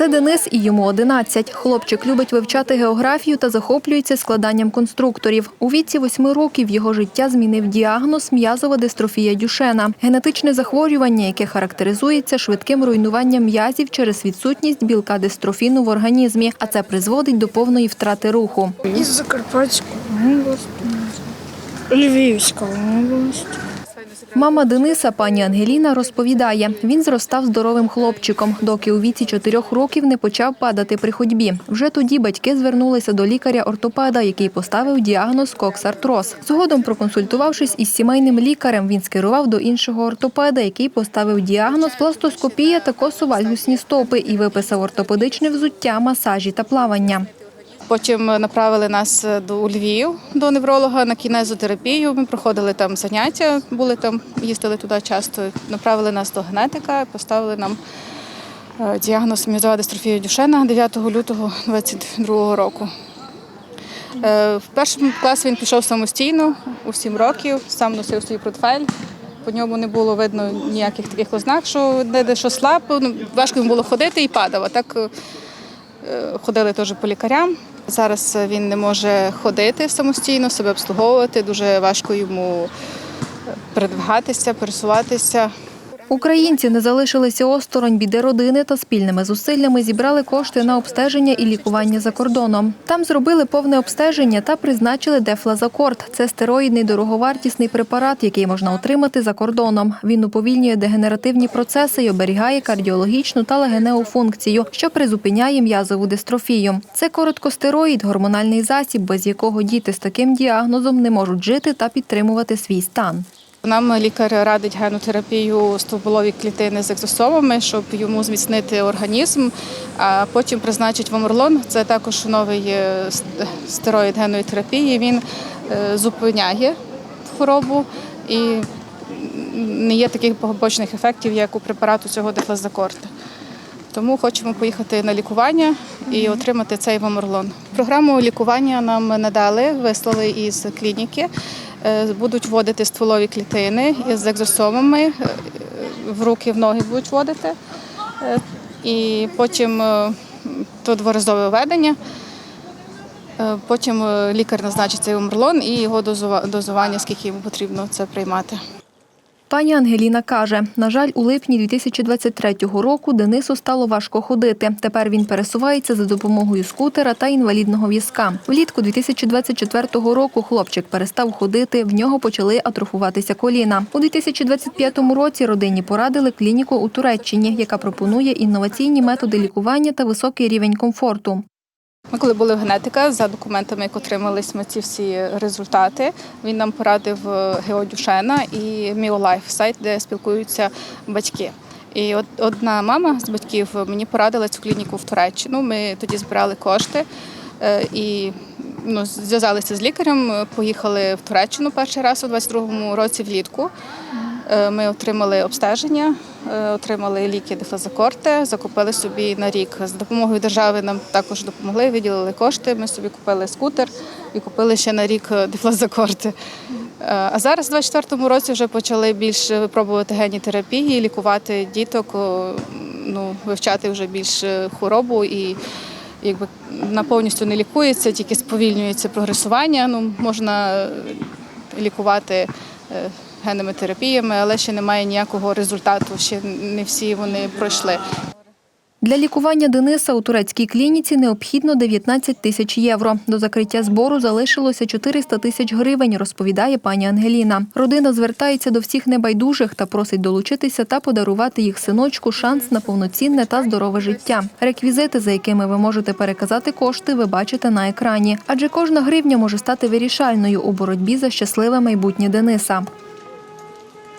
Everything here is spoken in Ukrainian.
Це Денис і йому 11. Хлопчик любить вивчати географію та захоплюється складанням конструкторів. У віці 8 років його життя змінив діагноз м'язова дистрофія Дюшена – генетичне захворювання, яке характеризується швидким руйнуванням м'язів через відсутність білка дистрофіну в організмі, а це призводить до повної втрати руху. Із Закарпатської області, Львівська область. Мама Дениса, пані Ангеліна, розповідає, він зростав здоровим хлопчиком, доки у віці чотирьох років не почав падати при ходьбі. Вже тоді батьки звернулися до лікаря-ортопеда, який поставив діагноз коксартроз. Згодом, проконсультувавшись із сімейним лікарем, він скерував до іншого ортопеда, який поставив діагноз пластоскопія та косовальгусні стопи і виписав ортопедичне взуття, масажі та плавання. Потім направили нас до у Львів до невролога на кінезотерапію. Ми проходили там заняття, були там, їздили туди часто. Направили нас до генетика, поставили нам е, діагноз м'язова дистрофія Дюшена 9 лютого 2022 року. Е, В першому класі він пішов самостійно у 7 років, сам носив свій портфель. По ньому не було видно ніяких таких ознак, що де, що слаб. Ну, важко йому було ходити і падав. Так е, Е, ходили теж по лікарям. Зараз він не може ходити самостійно, себе обслуговувати. Дуже важко йому передвигатися, пересуватися. Українці не залишилися осторонь біди родини та спільними зусиллями зібрали кошти на обстеження і лікування за кордоном. Там зробили повне обстеження та призначили дефлазакорд. Це стероїдний дороговартісний препарат, який можна отримати за кордоном. Він уповільнює дегенеративні процеси і оберігає кардіологічну та легеневу функцію, що призупиняє м'язову дистрофію. Це короткостероїд, гормональний засіб, без якого діти з таким діагнозом не можуть жити та підтримувати свій стан. Нам лікар радить генотерапію стовболові клітини з екзосомами, щоб йому зміцнити організм, а потім призначить ваморлон. Це також новий е, стероїд генної терапії. Він е, зупиняє хворобу і не є таких побочних ефектів, як у препарату цього дефлазакорта. Тому хочемо поїхати на лікування і отримати цей ваморлон. Програму лікування нам надали, вислали із клініки. Е, Будуть вводити стволові клітини із екзосомами, е, в руки, в ноги будуть вводити. Е, І потім то дворазове введення. Потім лікар назначить цей умерлон і його дозува- дозування, скільки йому потрібно це приймати. Пані Ангеліна каже, на жаль, у липні 2023 року Денису стало важко ходити. Тепер він пересувається за допомогою скутера та інвалідного візка. Влітку 2024 року хлопчик перестав ходити, в нього почали атрофуватися коліна. У 2025 році родині порадили клініку у Туреччині, яка пропонує інноваційні методи лікування та високий рівень комфорту. Ми коли були в генетика, за документами, як отримались ми ці всі результати, він нам порадив е, Гео Дюшена і Міолайф, сайт, де спілкуються батьки. І от одна мама з батьків мені порадила цю клініку в Туреччину. Ми тоді збирали кошти е, і ну, зв'язалися з лікарем, е, поїхали в Туреччину перший раз у 22-му році влітку. Ми отримали обстеження, отримали ліки дефлазакорте, закупили собі на рік. З допомогою держави нам також допомогли, виділили кошти. Ми собі купили скутер і купили ще на рік е, дефлазакорте. Е, А зараз, у 24-му році, вже почали більше випробувати генні терапії, лікувати діток, ну, вивчати вже більш е, хворобу і якби вона повністю не лікується, тільки сповільнюється прогресування. Ну, можна е, лікувати е, генними терапіями, але ще немає ніякого результату. Ще не всі вони пройшли. Для лікування Дениса у турецькій клініці необхідно 19 тисяч євро. До закриття збору залишилося 400 тисяч гривень, розповідає пані Ангеліна. Родина звертається до всіх небайдужих та просить долучитися та подарувати їх синочку шанс на повноцінне та здорове життя. Реквізити, за якими ви можете переказати кошти, ви бачите на екрані. Адже кожна гривня може стати вирішальною у боротьбі за щасливе майбутнє Дениса.